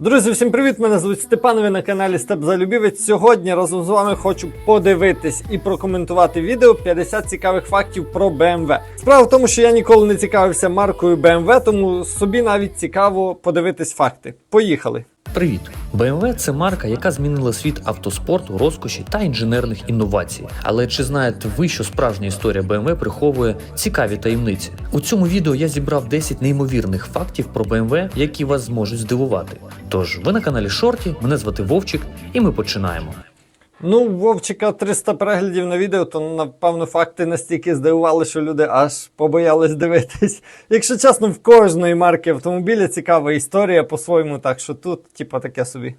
Друзі, всім привіт! Мене звуть Степан. Ви на каналі Степ Залюбівець. Сьогодні разом з вами хочу подивитись і прокоментувати відео 50 цікавих фактів про BMW. Справа в тому, що я ніколи не цікавився маркою BMW, тому собі навіть цікаво подивитись факти. Поїхали! Привіт! BMW – це марка, яка змінила світ автоспорту, розкоші та інженерних інновацій. Але чи знаєте ви, що справжня історія BMW приховує цікаві таємниці? У цьому відео я зібрав 10 неймовірних фактів про BMW, які вас зможуть здивувати. Тож ви на каналі Шорті, мене звати Вовчик, і ми починаємо. Ну, Вовчика 300 переглядів на відео, то напевно факти настільки здивували, що люди аж побоялись дивитись. Якщо чесно, в кожної марки автомобіля цікава історія по-своєму, так що тут, типа, таке собі.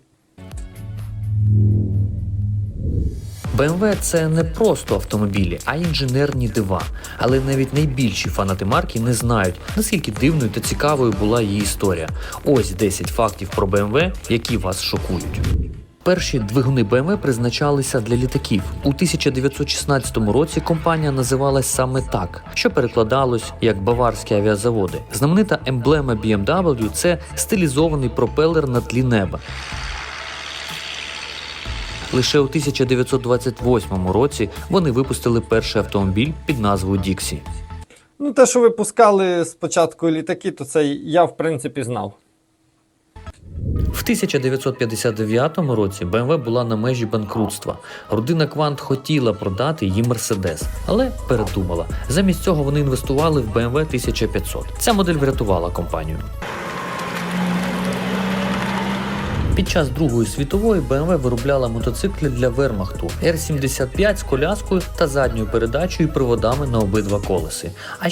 BMW – це не просто автомобілі, а інженерні дива. Але навіть найбільші фанати марки не знають, наскільки дивною та цікавою була її історія. Ось 10 фактів про BMW, які вас шокують. Перші двигуни BMW призначалися для літаків. У 1916 році компанія називалась саме так, що перекладалось як баварські авіазаводи. Знаменита емблема BMW – це стилізований пропелер на тлі неба. Лише у 1928 році вони випустили перший автомобіль під назвою Діксі. Ну, те, що випускали спочатку літаки, то це я в принципі знав. В 1959 році BMW була на межі банкрутства. Родина Квант хотіла продати її Мерседес, але передумала. Замість цього вони інвестували в BMW 1500. Ця модель врятувала компанію. Під час Другої світової BMW виробляла мотоцикли для Вермахту R75 з коляскою та задньою передачею і приводами на обидва колеси. А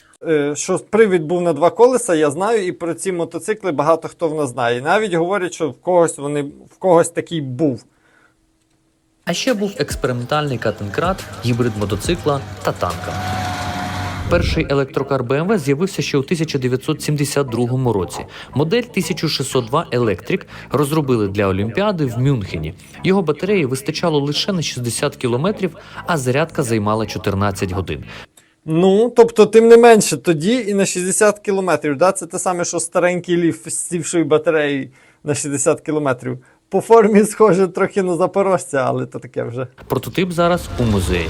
Що привід був на два колеса, я знаю, і про ці мотоцикли багато хто в нас знає. Навіть говорять, що в когось вони в когось такий був. А ще був експериментальний катенкрат, гібрид мотоцикла та танка. Перший електрокар BMW з'явився ще у 1972 році. Модель 1602 Electric розробили для Олімпіади в Мюнхені. Його батареї вистачало лише на 60 кілометрів, а зарядка займала 14 годин. Ну, тобто, тим не менше, тоді і на 60 кілометрів. Да? Це те саме, що старенький ліф з сівшою батареєю на 60 кілометрів. По формі схоже трохи на запорожця, але то таке вже. Прототип зараз у музеї.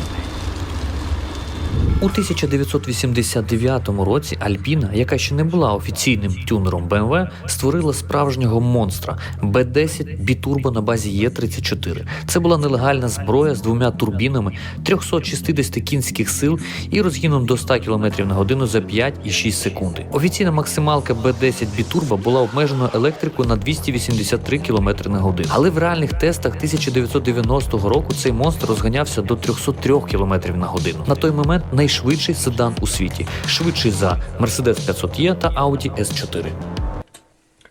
У 1989 році Альпіна, яка ще не була офіційним тюнером BMW, створила справжнього монстра B10 бітурбо на базі Е34. Це була нелегальна зброя з двома турбінами, 360 кінських сил і розгіном до 100 км на годину за 5,6 секунди. Офіційна максималка B10 бітурбо була обмежена електрикою на 283 км на годину. Але в реальних тестах 1990 року цей монстр розганявся до 303 км на годину. На той момент найшвидший седан у світі, швидший за Mercedes 500E та Audi S4.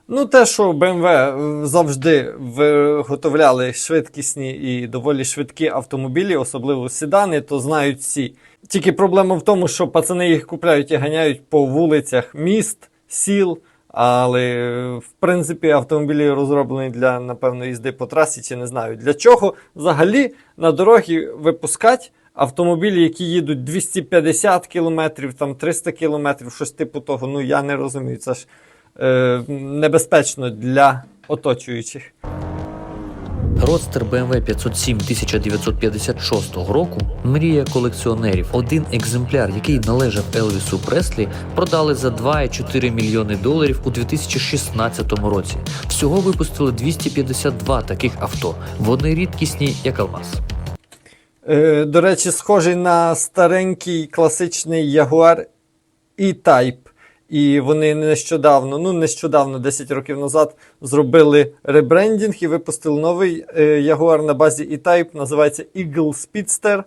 Ну, те, що BMW завжди виготовляли швидкісні і доволі швидкі автомобілі, особливо седани, то знають всі. Тільки проблема в тому, що пацани їх купляють і ганяють по вулицях міст, сіл. Але в принципі автомобілі розроблені для, напевно, їзди по трасі, чи не знаю для чого взагалі на дорогі випускати автомобілі, які їдуть 250 кілометрів, там 300 кілометрів, щось типу того. Ну я не розумію. Це ж е, небезпечно для оточуючих. Родстер BMW 507 1956 року мрія колекціонерів. Один екземпляр, який належав Елвісу Преслі, продали за 2,4 мільйони доларів у 2016 році. Всього випустили 252 таких авто. Вони рідкісні, як алмаз. Е, до речі, схожий на старенький класичний Jaguar E-Type. І вони нещодавно, ну нещодавно, 10 років назад, зробили ребрендінг і випустили новий е, Jaguar на базі E-Type. Називається Eagle Speedster.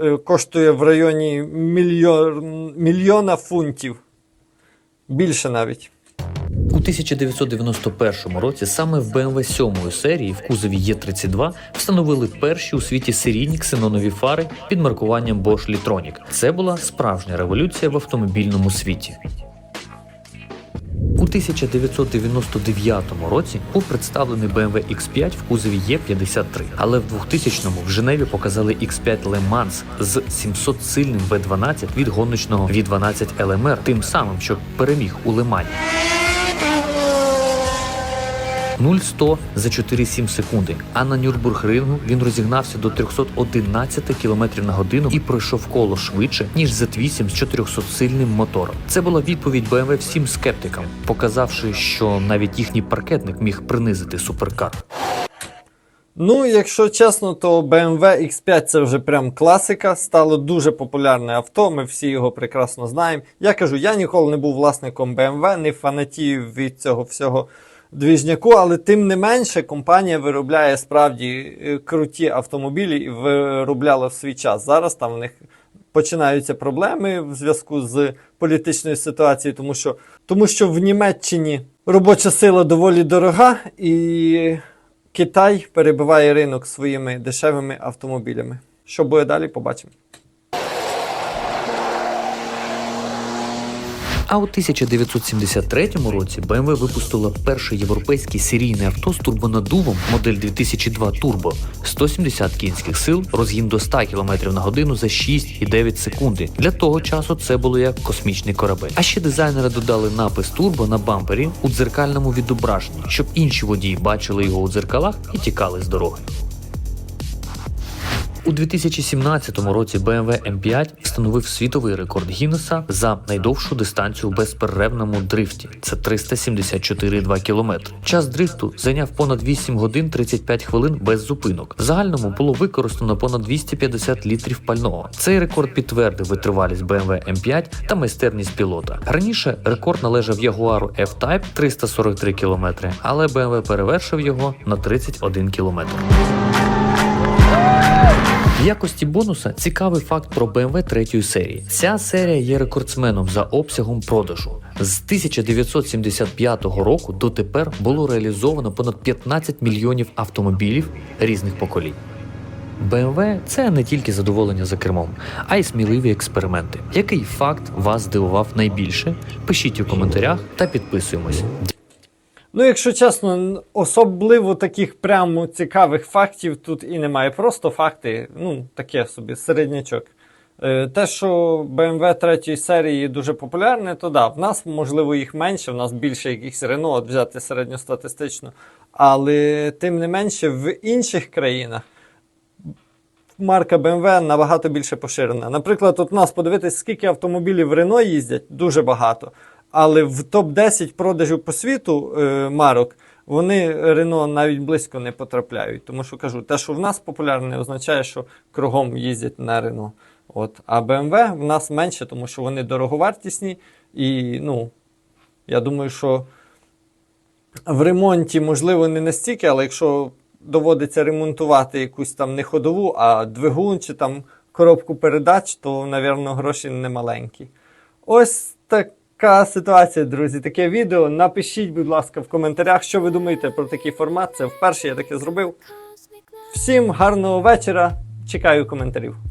Е, коштує в районі мільйон, мільйона фунтів. Більше навіть. У 1991 році саме в BMW 7 серії в кузові Е32 встановили перші у світі серійні ксенонові фари під маркуванням Bosch Litronic. Це була справжня революція в автомобільному світі. У 1999 році був представлений BMW X5 в кузові Е53, але в 2000-му в Женеві показали X5 Le Mans з 700-сильним V12 від гоночного V12 LMR, тим самим, що переміг у Лемані. 0-100 за 4,7 секунди. А на Нюрбургрингу він розігнався до 311 км на годину і пройшов коло швидше, ніж Z8 з 400-сильним мотором. Це була відповідь BMW всім скептикам, показавши, що навіть їхній паркетник міг принизити суперкар. Ну, якщо чесно, то BMW X5 це вже прям класика. Стало дуже популярне авто. Ми всі його прекрасно знаємо. Я кажу, я ніколи не був власником BMW, не фанатів від цього всього двіжняку, але тим не менше компанія виробляє справді е, круті автомобілі і виробляла в свій час. Зараз там в них починаються проблеми в зв'язку з політичною ситуацією, тому що, тому що в Німеччині робоча сила доволі дорога і. Китай перебиває ринок своїми дешевими автомобілями. Що буде далі, побачимо. А у 1973 році BMW випустила перше європейське серійне авто з турбонаддувом модель 2002 Turbo. 170 кінських сил, розгін до 100 км на годину за 6,9 секунди. Для того часу це було як космічний корабель. А ще дизайнери додали напис Turbo на бампері у дзеркальному відображенні, щоб інші водії бачили його у дзеркалах і тікали з дороги. У 2017 році BMW M5 встановив світовий рекорд Гіннеса за найдовшу дистанцію в безперервному дрифті. Це 374,2 км. Час дрифту зайняв понад 8 годин 35 хвилин без зупинок. В загальному було використано понад 250 літрів пального. Цей рекорд підтвердив витривалість BMW M5 та майстерність пілота. Раніше рекорд належав Jaguar F-Type 343 км, але BMW перевершив його на 31 км. В якості бонуса цікавий факт про BMW третьої серії. Ця серія є рекордсменом за обсягом продажу. З 1975 року дотепер було реалізовано понад 15 мільйонів автомобілів різних поколінь. BMW – це не тільки задоволення за кермом, а й сміливі експерименти. Який факт вас здивував найбільше? Пишіть у коментарях та підписуємось. Ну, якщо чесно, особливо таких прямо цікавих фактів тут і немає. Просто факти, ну, таке собі, середнячок. Е, Те, що BMW третьої серії дуже популярне, то да, в нас, можливо, їх менше, в нас більше якихось Renault, взяти середньостатистично. Але тим не менше, в інших країнах марка BMW набагато більше поширена. Наприклад, от у нас подивитись, скільки автомобілів Renault їздять, дуже багато. Але в топ-10 продажів по світу е, марок вони Renault навіть близько не потрапляють. Тому що кажу, те, що в нас популярне, не означає, що кругом їздять на Renault. От. А BMW в нас менше, тому що вони дороговартісні. І ну, я думаю, що в ремонті, можливо, не настільки, але якщо доводиться ремонтувати якусь там не ходову, а двигун чи там коробку передач, то, напевно, гроші не маленькі. Ось така ситуація, друзі. Таке відео. Напишіть, будь ласка, в коментарях, що ви думаєте про такий формат. Це вперше я таке зробив. Всім гарного вечора. Чекаю коментарів.